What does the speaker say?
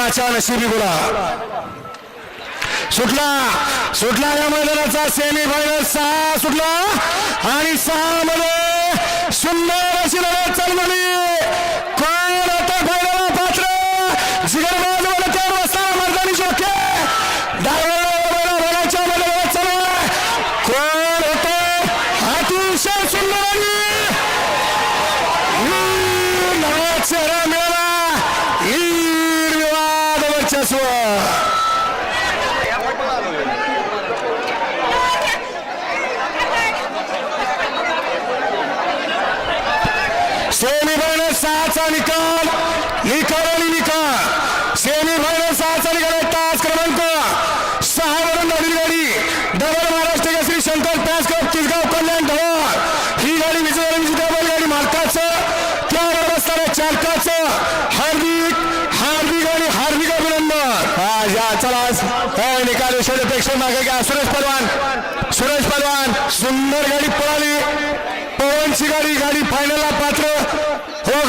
कोणाच्या नशिबी बोला सुटला. सुटला या मैदानाचा सेमी फायनल सहा सुटला. आणि सहा मध्ये सुंदर अशी लढत चालवली कोण आता फायनल पात्र? जिगरबाज मला चार वाजता मर्दानी शोके डायव्हरच्या मध्ये चला कोण होतो? अतिशय सुंदर आणि नवा चेहरा विवाद वर्चस्व सेमी सहाचा निकाल. निकाल आणि निकाल. सेमी फायनल सहाचा निकाल तास क्रमांक सहा वरून झालेली गाडी. डबल महाराष्ट्र केसरी शंकर तास क्लब तिसगाव कल्याण धवा ही गाडी विजय डबल गाडी मालकाचं. त्यावर असणाऱ्या चालकाचं. या चला हा हो, निकाल यशोदेपेक्षा मागे घ्या. सुरेश पलवान. सुरेश पलवान सुंदर गाडी पळाली. पवनची गाडी गाडी फायनलला पात्र. हो